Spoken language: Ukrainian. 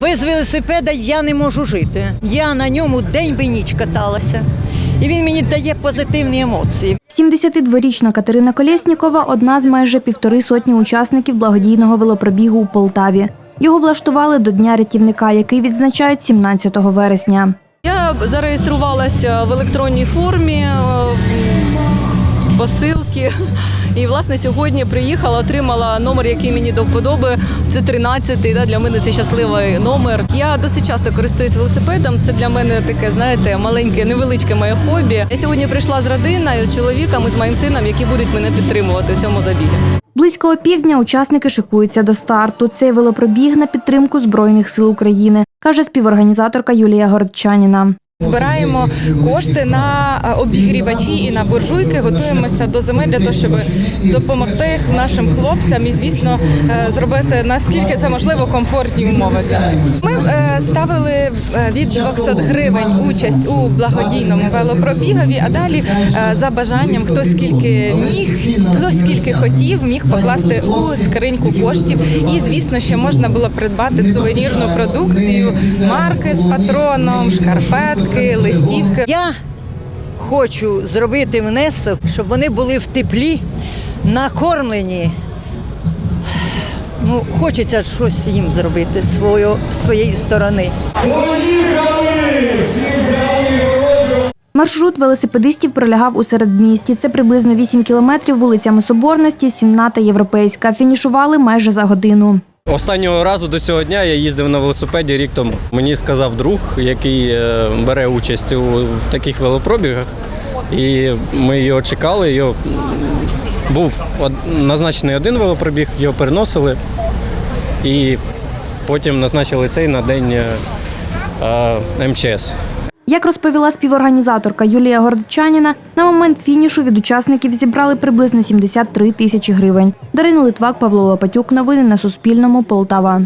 Без велосипеда я не можу жити. Я на ньому день би ніч каталася. І він мені дає позитивні емоції. 72-річна Катерина Колєснікова – одна з майже півтори сотні учасників благодійного велопробігу у Полтаві. Його влаштували до Дня рятівника, який відзначають 17 вересня. Я зареєструвалася в електронній формі, е, посилки. І власне сьогодні приїхала, отримала номер, який мені до вподоби. Це 13-й. Да, для мене це щасливий номер. Я досить часто користуюсь велосипедом. Це для мене таке, знаєте, маленьке, невеличке моє хобі. Я сьогодні прийшла з родиною, з чоловіком і з моїм сином, які будуть мене підтримувати в цьому забігі. Близько опівдня учасники шикуються до старту. Цей велопробіг на підтримку Збройних сил України, каже співорганізаторка Юлія Городчаніна. Збираємо кошти на е, обігрівачі і на буржуйки. Готуємося до зими для того, щоб допомогти нашим хлопцям і, звісно, е, зробити наскільки це можливо комфортні умови для них. Ми е, ставили від 200 гривень участь у благодійному велопробігові, а далі за бажанням хто скільки міг, хто скільки хотів, міг покласти у скриньку коштів. І звісно, що можна було придбати сувенірну продукцію, марки з патроном, шкарпетки, листівки. Я хочу зробити внесок, щоб вони були в теплі, накормлені. Ну, хочеться щось їм зробити з своєї сторони. Маршрут велосипедистів пролягав у середмісті. Це приблизно 8 кілометрів вулицями Соборності, Сінна та Європейська. Фінішували майже за годину. Останнього разу до цього дня я їздив на велосипеді рік тому. Мені сказав друг, який е, бере участь у таких велопробігах, і ми його чекали. Його був назначений один велопробіг, його переносили, і потім назначили цей на день е, е, МЧС. Як розповіла співорганізаторка Юлія Гордочаніна, на момент фінішу від учасників зібрали приблизно 73 тисячі гривень. Дарина Литвак, Павло Лопатюк. Новини на Суспільному. Полтава.